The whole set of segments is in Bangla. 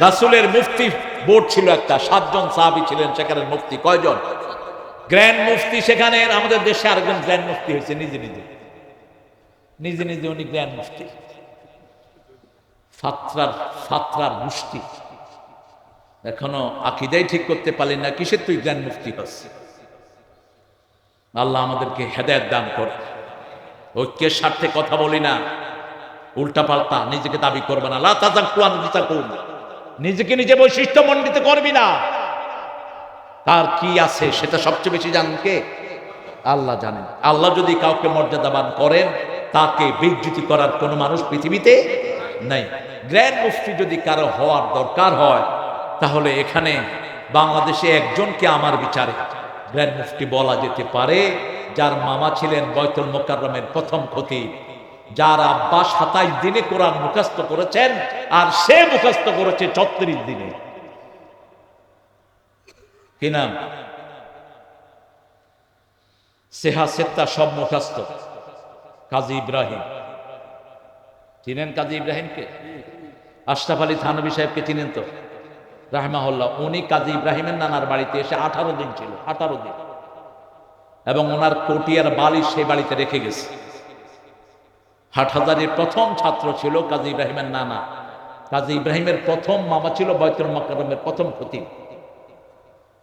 রাসুলের মুফতি বোর্ড ছিল একটা, সাতজন সাহাবি ছিলেন সেখানে মুফতি কয়জন? গ্র্যান্ড মুফতি সেখানে আমাদের দেশে আরেকজন গ্র্যান্ড মুফতি হয়েছে, নিজে নিজে। নিজে নিজে উনি গ্র্যান্ড মুফতি। ফাত্রার ফাত্রার মুষ্টি। এখনও আকিদাই ঠিক করতে পারলি না, কিসের তুই জ্ঞান মুক্তি হচ্ছে আল্লাহ আমাদেরকে হেদায়ত দান কর। ঐক্যের স্বার্থে কথা বলি না। উল্টা পাল্টা নিজেকে দাবি করবে না। লা তাজাক্কুয়ান বিতাকুন। নিজেকে নিজে বৈশিষ্ট্য মণ্ডিত করবি না। তার কি আছে সেটা সবচেয়ে বেশি জানেন কে? আল্লাহ জানেন। আল্লাহ যদি কাউকে মর্যাদাবান করেন, তাকে বিজ্যুতি করার কোনো মানুষ পৃথিবীতে নাই। গ্র্যান্ড মুফতি যদি কারও হওয়ার দরকার হয়, তাহলে এখানে বাংলাদেশে একজনকে আমার বিচারে। গ্র্যান্ড মুফতি বলা যেতে পারে, যার মামা ছিলেন বয়তুল মোকাররমের প্রথম ক্ষতি যার আব্বা সাতাইশ দিনে কোরআন মুখস্থ করেছেন, আর সে মুখস্থ করেছে ছত্রিশ দিনে। কি নাম? সেহা সেত্তা সব মুখস্থ। কাজী ইব্রাহিম। চিনেন কাজী ইব্রাহিমকে? আশরাফ আলী থানবী সাহেবকে চিনেন তো? রাহমাহুল্লাহ, উনি কাজী ইব্রাহিমের নানার বাড়িতে এসে আঠারো দিন ছিল, আঠারো দিন। এবং ওনার কটিয়ার বালিশ সেই বাড়িতে রেখে গেছে। হাটহাজারির প্রথম ছাত্র ছিল কাজী ইব্রাহিমের নানা। কাজী ইব্রাহিমের প্রথম মামা ছিল বয়তুল মকরমের প্রথম খতিব।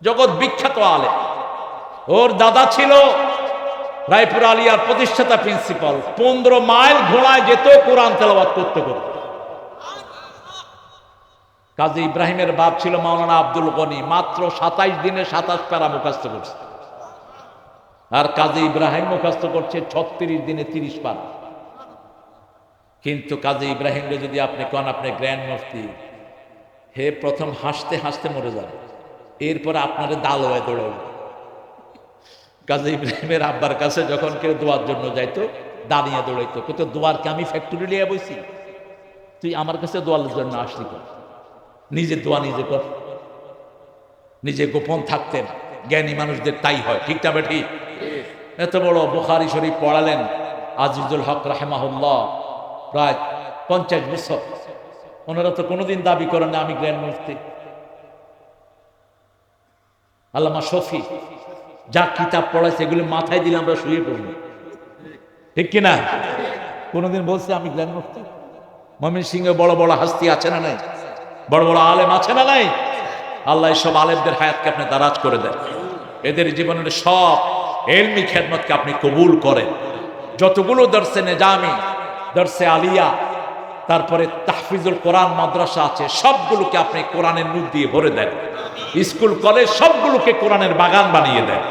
জগৎ বিখ্যাত আলে ওর দাদা ছিল রায়পুর আলিয়ার প্রতিষ্ঠাতা প্রিন্সিপাল। পনেরো মাইল ঘোড়ায় যেত কোরআন তেলাবাদ করতে করতে। কাজী ইব্রাহিমের বাপ ছিল মাওলানা আব্দুল গনি। মাত্র সাতাইশ দিনে সাতাশ প্যারা মুখাস্ত করছে। আর কাজী ইব্রাহিম মুখাস্ত করছে ছত্রিশ দিনে তিরিশ পারা কিন্তু কাজী ইব্রাহিমকে যদি আপনি কন আপনি গ্র্যান্ড মুফতি হে প্রথম হাসতে হাসতে মরে যাবে এরপর আপনার দাল হয়ে দৌড়াবে। কাজী ইব্রাহিমের আব্বার কাছে যখন কেউ দোয়ার জন্য যাইতো দাঁড়িয়ে দৌড়াইতো কিন্তু দোয়ারকে আমি ফ্যাক্টরি লিয়ে বইছি? তুই আমার কাছে দোয়ালের জন্য আসলি কর নিজে দোয়া নিজে কর। নিজে গোপন থাকতেন জ্ঞানী মানুষদের তাই হয় ঠিক না ঠিক। এত বড় বুখারি শরীফ পড়ালেন আজিজুল হক রাহেমাহুল্লাহ। প্রায় পঞ্চাশ বছর। ওনারা তো কোনোদিন দাবি করেন না আমি গ্র্যান্ড মুফতি। আল্লামা শফি যা কিতাব পড়াইছে, এগুলো মাথায় দিলে আমরা শুয়ে পড়ব ঠিক কিনা? কোনোদিন বলছে আমি গ্র্যান্ড মুফতি? মমিন সিংহে বড় বড় হাস্তি আছে না নাই? বড় বড় আলেম আছে না নাই? আল্লাহ সব আলেমদের হায়াতকে আপনি দারাজ করে দেন। এদের জীবনের সব এলমি খেদমতকে আপনি কবুল করেন। যতগুলো দর্শে নেজামি দর্শে আলিয়া, তারপরে তাহফিজুল কোরআন মাদ্রাসা আছে, সবগুলোকে আপনি কোরআনের নূর দিয়ে ভরে দেন। স্কুল, কলেজ সবগুলোকে কোরআনের বাগান বানিয়ে দেন।